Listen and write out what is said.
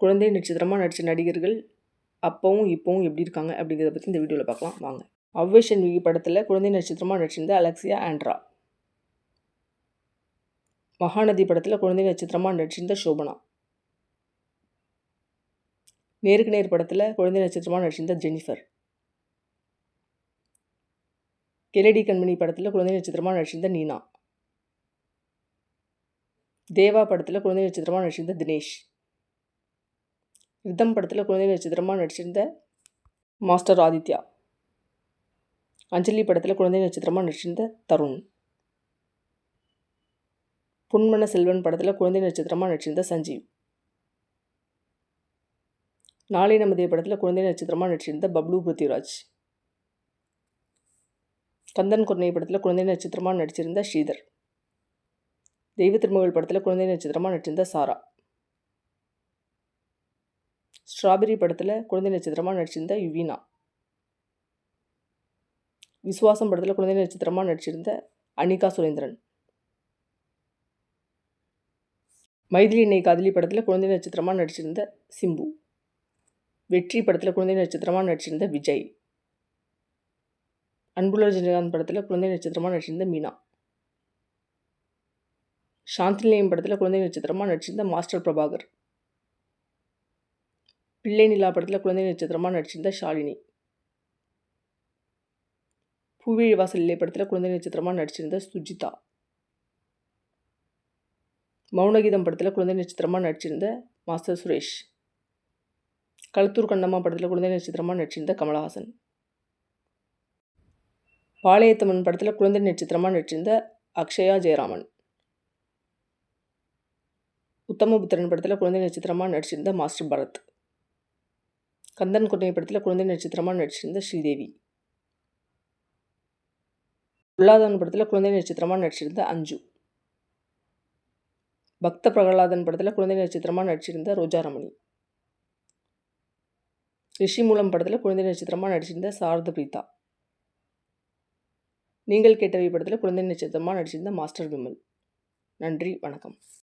குழந்தை நட்சத்திரமாக நடித்த நடிகர்கள் அப்போவும் இப்போவும் எப்படி இருக்காங்க அப்படிங்கிறத பற்றி இந்த வீடியோவில் பார்க்கலாம். வாங்க. அவ்வேஷன் விகி படத்தில் குழந்தை நட்சத்திரமாக நடிச்சிருந்த அலெக்சியா ஆண்ட்ரா. மகாநதி படத்தில் குழந்தை நட்சத்திரமாக நடிச்சிருந்த சோபனா நேருக்கு நேர் படத்தில் குழந்தை நட்சத்திரமாக நடிச்சிருந்த ஜெனிஃபர். கெலடி கண்மணி படத்தில் குழந்தை நட்சத்திரமாக நடிச்சிருந்த நீனா. தேவா படத்தில் குழந்தை நட்சத்திரமாக நடிச்சிருந்த தினேஷ். ரிதம் படத்தில் குழந்தை நட்சத்திரமாக நடிச்சிருந்த மாஸ்டர் ஆதித்யா. அஞ்சலி படத்தில் குழந்தை நட்சத்திரமாக நடிச்சிருந்த தருண். புன்மன செல்வன் படத்தில் குழந்தை நட்சத்திரமாக நடிச்சிருந்த சஞ்சீவ். நாளை நமதே படத்தில் குழந்தை நட்சத்திரமாக நடிச்சிருந்த பப்ளு பிருத்திராஜ் கந்தன் கொன்னை படத்தில் குழந்தை நட்சத்திரமாக நடிச்சிருந்த ஸ்ரீதர். தெய்வ திருமகள் படத்தில் குழந்தை நட்சத்திரமாக நடிச்சிருந்த சாரா. ஸ்ட்ராபெரி படத்தில் குழந்தை நட்சத்திரமாக நடிச்சிருந்த யுவினா. விஸ்வாசம் படத்தில் குழந்தை நட்சத்திரமாக நடிச்சிருந்த அனிகா சுரேந்திரன். மைதிலி என்னை காதலி படத்தில் குழந்தை நட்சத்திரமாக நடிச்சிருந்த சிம்பு. வெற்றி படத்தில் குழந்தை நட்சத்திரமாக நடிச்சிருந்த விஜய். அன்புள்ள ரஜினிகாந்த் படத்தில் குழந்தை நட்சத்திரமாக நடிச்சிருந்த மீனா. சாந்திநிலையம் படத்தில் குழந்தை நட்சத்திரமாக நடிச்சிருந்த மாஸ்டர் பிரபாகர். பிள்ளை நிலா படத்தில் குழந்தை நட்சத்திரமாக நடிச்சிருந்த ஷாலினி. பூவிழி வாசல் படத்தில் குழந்தை நட்சத்திரமாக நடிச்சிருந்த சுஜிதா. மௌனகீதம் படத்தில் குழந்தை நட்சத்திரமாக நடிச்சிருந்த மாஸ்டர் சுரேஷ். களத்தூர் கண்ணம்மா படத்தில் குழந்தை நட்சத்திரமாக நடிச்சிருந்த கமலஹாசன். பாளையத்தம்மன் படத்தில் குழந்தை நட்சத்திரமாக நடிச்சிருந்த அக்ஷயா ஜெயராமன். உத்தமபுத்திரன் படத்தில் குழந்தை நட்சத்திரமாக நடிச்சிருந்த மாஸ்டர் பரத். கந்தன் கொட்டை படத்தில் குழந்தை நட்சத்திரமாக நடிச்சிருந்த ஸ்ரீதேவி. பொல்லாதவன் படத்தில் குழந்தை நட்சத்திரமாக நடிச்சிருந்த அஞ்சு. பக்த பிரகலாதன் படத்தில் குழந்தை நட்சத்திரமாக நடிச்சிருந்த ரோஜாரமணி. ரிஷி மூலம் படத்தில் குழந்தை நட்சத்திரமாக நடிச்சிருந்த சாரத பிரீதா நீங்கள் கேட்டவை படத்தில் குழந்தை நட்சத்திரமாக நடிச்சிருந்த மாஸ்டர் விமல். நன்றி வணக்கம்.